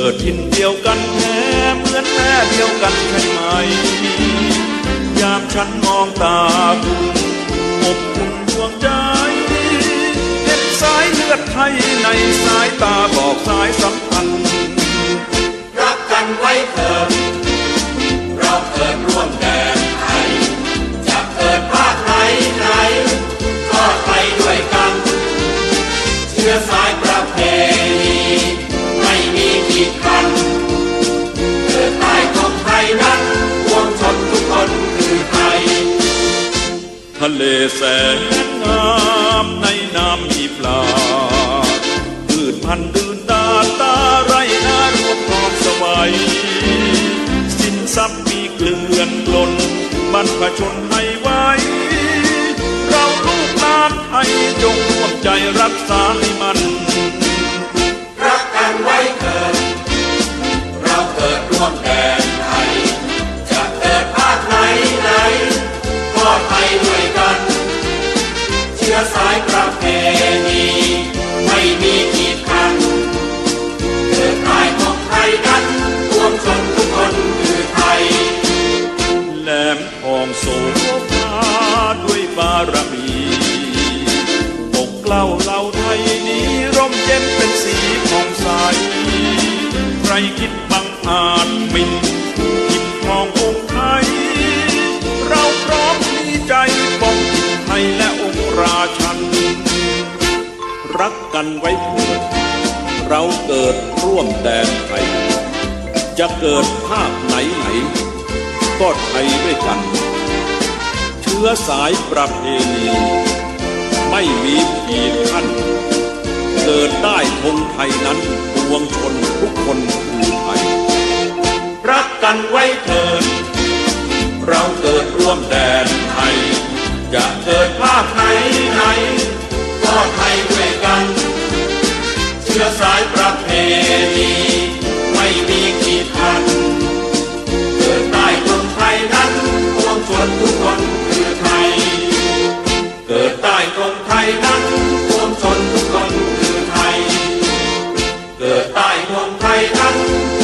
เกิดทินเดียวกันแท้เหมือนแม่เดียวกันใช่ไหม ยามฉันมองตาคุณอบอุ่นดวงใจ เห็นสายเลือดไทยในสายตาบอก ทะเลแสนงามในน้ำมีปลาพืชพันธุ์ดื่นดาตาไรนารวมทองสวัยสินทรัพย์มีเกลื่อนล้นบรรพชนให้ไว้ เราลูกหลานไทยจงร่วมใจรักษาให้มัน องโสภาด้วยบารมีปกเกล้าเหล่าไทยนี้ร่มเย็นเป็นสีผ่องใส ใครคิดบังอาจมินคิดมององค์ไทย เราพร้อมมีใจป้องกินไทยและองค์ราชัน รักกันไว้เถิดเราเกิดร่วมแดนไทย จะเกิดภาคไหนไหนก็ไทยด้วยกัน เชื้อสายประเพณีไม่มีขีดขั้น เกิดได้ธงไทยนั้นปวงชนทุกคนคือไทย รักกันไว้เถิด เราเกิดร่วมแดน ไทยนั้น